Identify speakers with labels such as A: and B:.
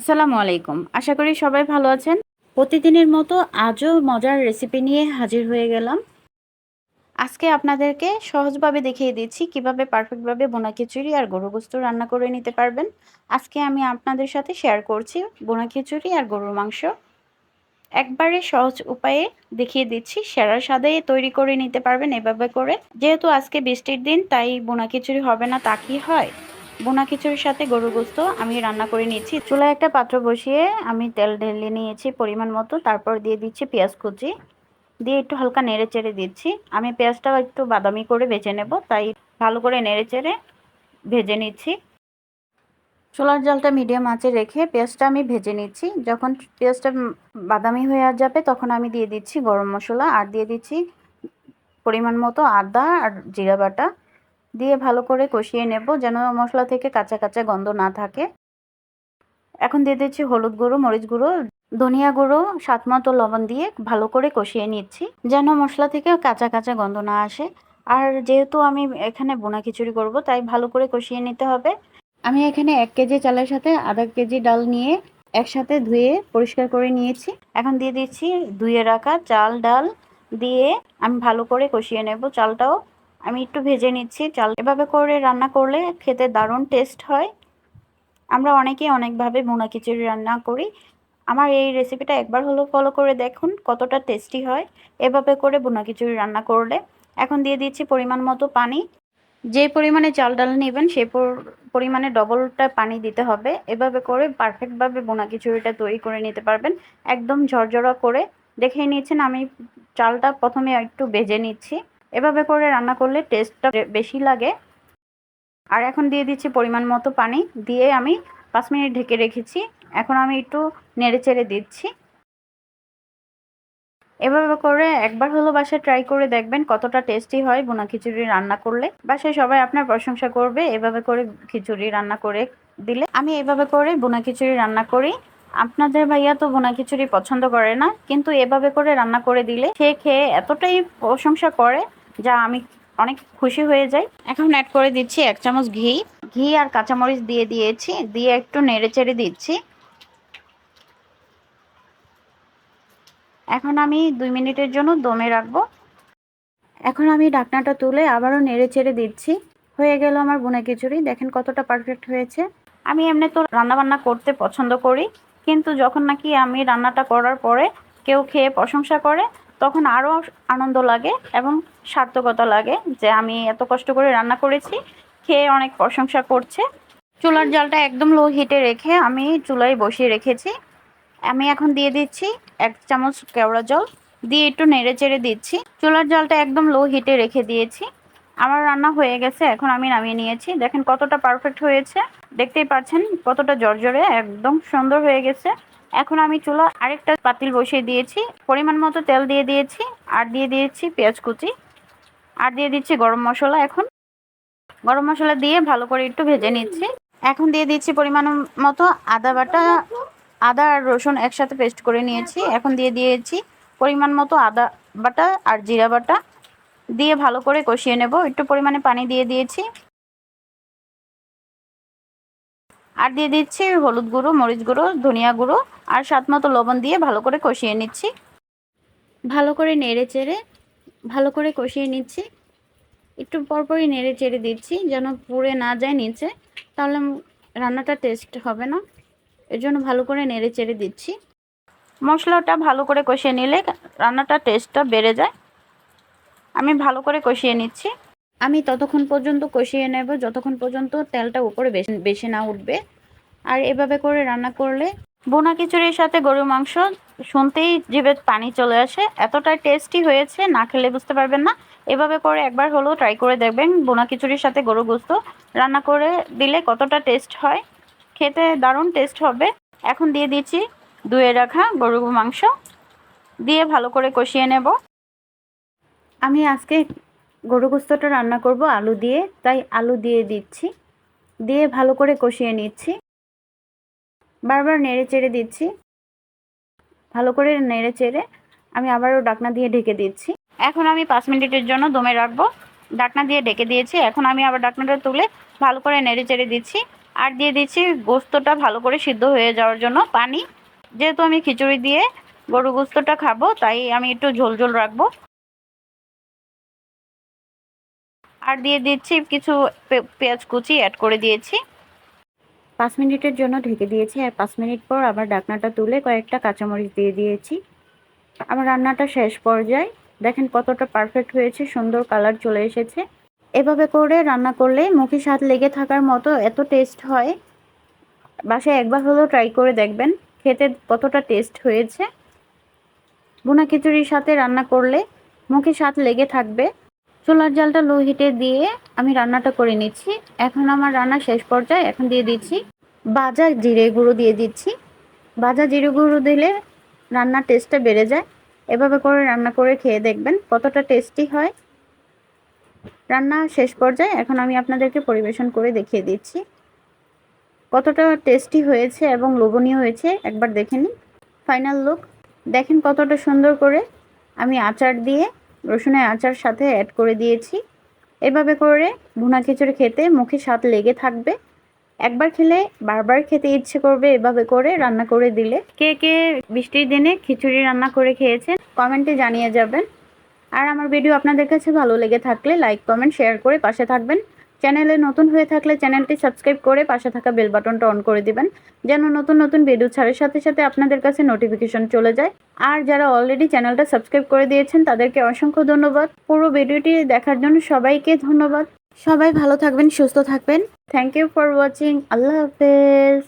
A: আসসালামু আলাইকুম। আশা করি সবাই ভালো আছেন। প্রতিদিনের মতো আজও মজার রেসিপি নিয়ে হাজির হয়ে গেলাম। আজকে আপনাদেরকে সহজভাবে দেখিয়ে দিচ্ছি কীভাবে পারফেক্টভাবে বোনা খিচুড়ি আর গরু গোস্ত রান্না করে নিতে পারবেন। আজকে আমি আপনাদের সাথে শেয়ার করছি বোনা খিচুড়ি আর গরুর মাংস। একবারে সহজ উপায়ে দেখিয়ে দিচ্ছি, সেরা স্বাদে তৈরি করে নিতে পারবেন এভাবে করে। যেহেতু আজকে বৃষ্টির দিন, তাই বোনা খিচুড়ি হবে না, তা কি হয়? বোনা খিচুড়ির সাথে গরুর গোস্ত আমি রান্না করে নিয়েছি। চুলায় একটা পাত্র বসিয়ে আমি তেল ঢেলে নিয়েছি পরিমাণ মতো, তারপর দিয়ে দিচ্ছি পেঁয়াজ কুচি। দিয়ে একটু হালকা নেড়ে চেড়ে দিচ্ছি। আমি পেঁয়াজটাও একটু বাদামি করে বেছে নেব, তাই ভালো করে নেড়ে চেড়ে ভেজে নিচ্ছি। চুলার জলটা মিডিয়াম আঁচে রেখে পেঁয়াজটা আমি ভেজে নিচ্ছি। যখন পেঁয়াজটা বাদামি হয়ে যাবে, তখন আমি দিয়ে দিচ্ছি গরম মশলা আর দিয়ে দিচ্ছি পরিমাণ মতো আদা আর জিরা বাটা। দিয়ে ভালো করে কষিয়ে নেব যেন মশলা থেকে কাঁচা কাঁচা গন্ধ না থাকে। এখন দিয়ে দিচ্ছি হলুদ গুঁড়ো, মরিচ গুঁড়ো, ধনিয়া গুঁড়ো সাত মতো লবণ দিয়ে ভালো করে কষিয়ে নিচ্ছি যেন মশলা থেকে কাঁচা কাঁচা গন্ধ না আসে। আর যেহেতু আমি এখানে বোনা খিচুড়ি করব, তাই ভালো করে কষিয়ে নিতে হবে। আমি এখানে এক কেজি চালের সাথে আধা কেজি ডাল নিয়ে একসাথে ধুয়ে পরিষ্কার করে নিয়েছি। এখন দিয়ে দিচ্ছি ধুয়ে রাখা চাল, ডাল দিয়ে আমি ভালো করে কষিয়ে নেব চালটাও। আমি একটু ভেজে নিচ্ছি, চাল এভাবে করে রান্না করলে খেতে দারুণ টেস্ট হয়। আমরা অনেকেই অনেকভাবে বোনা খিচুড়ি রান্না করি। আমার এই রেসিপিটা একবার হলো ফলো করে দেখুন কতটা টেস্টি হয় এভাবে করে বোনা খিচুড়ি রান্না করলে। এখন দিয়ে দিচ্ছি পরিমাণ মতো পানি। যে পরিমাণে চাল ডাল নেবেন সেই পরিমাণে ডবলটা পানি দিতে হবে। এভাবে করে পারফেক্টভাবে বোনা খিচুড়িটা তৈরি করে নিতে পারবেন। একদম ঝরঝরা করে। দেখে নিয়েছেন আমি চালটা প্রথমে একটু বেজে নিচ্ছি। এভাবে করে রান্না করলে টেস্টটা বেশি লাগে। আর এখন দিয়ে দিচ্ছি পরিমাণ মতো পানি। দিয়ে আমি পাঁচ মিনিট ঢেকে রেখেছি। এখন আমি একটু নেড়ে চেড়ে দিচ্ছি। এভাবে করে একবার হলো বাসায় ট্রাই করে দেখবেন কতটা টেস্টি হয় বোনা খিচুড়ি রান্না করলে। বাসায় সবাই আপনার প্রশংসা করবে এভাবে করে খিচুড়ি রান্না করে দিলে। আমি এভাবে করে বোনা খিচুড়ি রান্না করি। আপনাদের ভাইয়া তো বোনা খিচুড়ি পছন্দ করে না। কিন্তু এভাবে করে রান্না করে দিলে সে খেয়ে এতটাই প্রশংসা করে যা আমি অনেক খুশি হয়ে যাই। এখন অ্যাড করে দিচ্ছি এক চামচ ঘি। ঘি আর কাঁচামরিচ দিয়ে দিয়েছি, দিয়ে একটু নেড়ে চেড়ে দিচ্ছি। এখন আমি দুই মিনিটের জন্য দমে রাখব। এখন আমি ঢাকনাটা তুলে আবারও নেড়ে চেড়ে দিচ্ছি। হয়ে গেল আমার বোনা খিচুড়ি, দেখেন কতটা পারফেক্ট হয়েছে। আমি এমনি তো রান্নাবান্না করতে পছন্দ করি, কিন্তু যখন নাকি আমি রান্নাটা করার পরে কেউ খেয়ে প্রশংসা করে তখন আরও আনন্দ লাগে এবং সার্থকতা লাগে যে আমি এত কষ্ট করে রান্না করেছি, খেয়ে অনেক প্রশংসা করছে। চুলার জালটা একদম লো হিটে রেখে আমি চুলায় বসিয়ে রেখেছি। আমি এখন দিয়ে দিচ্ছি এক চামচ কেওড়া জল, দিয়ে একটু নেড়ে চেড়ে দিচ্ছি। চুলার জলটা একদম লো হিটে রেখে দিয়েছি। আমার রান্না হয়ে গেছে, এখন আমি নামিয়ে নিয়েছি। দেখেন কতটা পারফেক্ট হয়েছে। দেখতেই পাচ্ছেন কতটা জর্জরে, একদম সুন্দর হয়ে গেছে। এখন আমি চুলা আরেকটা পাতিল বসিয়ে দিয়েছি। পরিমাণ মতো তেল দিয়ে দিয়েছি, আর দিয়ে দিয়েছি পেঁয়াজ কুচি। আর দিয়ে দিচ্ছি গরম মশলা এখন। গরম মশলা দিয়ে ভালো করে একটু ভেজে নিচ্ছি। এখন দিয়ে দিচ্ছি পরিমাণ মতো আদা বাটা, আদা আর রসুন একসাথে পেস্ট করে নিয়েছি। এখন দিয়ে দিয়েছি পরিমাণ মতো আদা বাটা আর জিরা বাটা। দিয়ে ভালো করে কষিয়ে নেব। একটু পরিমাণে পানি দিয়ে দিয়েছি। আর দিয়ে দিচ্ছি হলুদ গুঁড়ো, মরিচ গুঁড়ো, ধনিয়া গুঁড়ো আর স্বাদ মতো লবণ দিয়ে ভালো করে কষিয়ে নিচ্ছি। ভালো করে নেড়ে চেড়ে, ভালো করে কষিয়ে নিচ্ছি। একটু পরপরই নেড়ে চেড়ে দিচ্ছি যেন পুড়ে না যায় নিচে, তাহলে রান্নাটা টেস্ট হবে না। এর জন্য ভালো করে নেড়ে চেড়ে দিচ্ছি। মশলাটা ভালো করে কষিয়ে নিলে রান্নাটা টেস্টটা বেড়ে যায়। আমি ভালো করে কষিয়ে নিচ্ছি। আমি ততক্ষণ পর্যন্ত কষিয়ে নেব, যতক্ষণ পর্যন্ত তেলটা উপরে বেশি না উঠবে। আর এভাবে করে রান্না করলে বোনা খিচুড়ির সাথে গরুর মাংস শুনতেই জিভে পানি চলে আসে। এতটা টেস্টি হয়েছে, না খেলে বুঝতে পারবেন না। এভাবে করে একবার হলেও ট্রাই করে দেখবেন বোনা খিচুড়ির সাথে গরু গোস্ত রান্না করে দিলে কতটা টেস্ট হয়। খেতে দারুণ টেস্ট হবে। এখন দিয়ে দিচ্ছি ধুয়ে রাখা গরুর মাংস। দিয়ে ভালো করে কষিয়ে নেব। আমি আজকে গরু গোস্তটা রান্না করব, আলু দিয়ে। তাই আলু দিয়ে দিচ্ছি। দিয়ে ভালো করে কষিয়ে নিচ্ছি। বারবার নেড়ে চেড়ে দিচ্ছি। ভালো করে নেড়ে চেড়ে আমি আবারও ডাকনা দিয়ে ঢেকে দিচ্ছি। এখন আমি পাঁচ মিনিটের জন্য দমে রাখব। ডাকনা দিয়ে ঢেকে দিয়েছি। এখন আমি আবার ডাকনাটা তুলে ভালো করে নেড়ে চেড়ে দিচ্ছি। আর দিয়ে দিচ্ছি গোস্তটা ভালো করে সিদ্ধ হয়ে যাওয়ার জন্য পানি। যেহেতু আমি খিচুড়ি দিয়ে গরু গোস্তটা খাব, তাই আমি একটু ঝোল ঝোল রাখব। আর দিয়ে দিচ্ছি কিছু পেঁয়াজ কুচি অ্যাড করে দিয়েছি। পাঁচ মিনিটের জন্য ঢেকে দিয়েছি আর পাঁচ মিনিট পর আবার ডাকনাটা তুলে কয়েকটা কাঁচামরিচ দিয়ে দিয়েছি। আমার রান্নাটা শেষ পর্যায়ে। দেখেন কতটা পারফেক্ট হয়েছে, সুন্দর কালার চলে এসেছে। এভাবে করে রান্না করলে মুখে স্বাদ লেগে থাকার মতো এত টেস্ট হয়। বাসায় একবার হলেও ট্রাই করে দেখবেন, খেতে কতটা টেস্ট হয়েছে। বোনা খিচুড়ির সাথে রান্না করলে মুখে স্বাদ লেগে থাকবে। চুলার জালটা লো হিটে দিয়ে আমি রান্নাটা করে নিচ্ছি। এখন আমার রান্না শেষ পর্যায়ে এখন দিয়ে দিচ্ছি বাজা জিরে গুঁড়ো দিয়ে দিচ্ছি। বাজা জিরে গুঁড়ো দিলে রান্নার টেস্টটা বেড়ে যায়। এভাবে করে রান্না করে খেয়ে দেখবেন কতটা টেস্টি হয়। রান্না শেষ পর্যায়ে এখন আমি আপনাদেরকে পরিবেশন করে দেখিয়ে দিচ্ছি। কতটা টেস্টি হয়েছে এবং লোভনীয় হয়েছে একবার দেখে নিন। ফাইনাল লুক দেখেন কতটা সুন্দর করে আমি আচার দিয়ে রসুনের আচার সাথে অ্যাড করে দিয়েছি। এভাবে করে ভুনা খিচুড়ি খেতে মুখে স্বাদ লেগে থাকবে। একবার খেলে বারবার খেতে ইচ্ছে করবে এভাবে করে রান্না করে দিলে। কে কে বৃষ্টির দিনে খিচুড়ি রান্না করে খেয়েছেন কমেন্টে জানিয়ে যাবেন। আর আমার ভিডিও আপনাদের কাছে ভালো লেগে থাকলে লাইক কমেন্ট শেয়ার করে পাশে থাকবেন। চ্যানেলে নতুন হয়ে থাকলে চ্যানেলটি সাবস্ক্রাইব করে পাশে থাকা বেল বাটনটা অন করে দিবেন, যেন নতুন নতুন ভিডিও ছাড়ের সাথে সাথে আপনাদের কাছে নোটিফিকেশন চলে যায়। আর যারা অলরেডি চ্যানেলটা সাবস্ক্রাইব করে দিয়েছেন, তাদেরকে অসংখ্য ধন্যবাদ। পুরো ভিডিওটি দেখার জন্য সবাইকে ধন্যবাদ। সবাই ভালো থাকবেন, সুস্থ থাকবেন। থ্যাংক ইউ ফর ওয়াচিং আল্লাহ হাফেজ।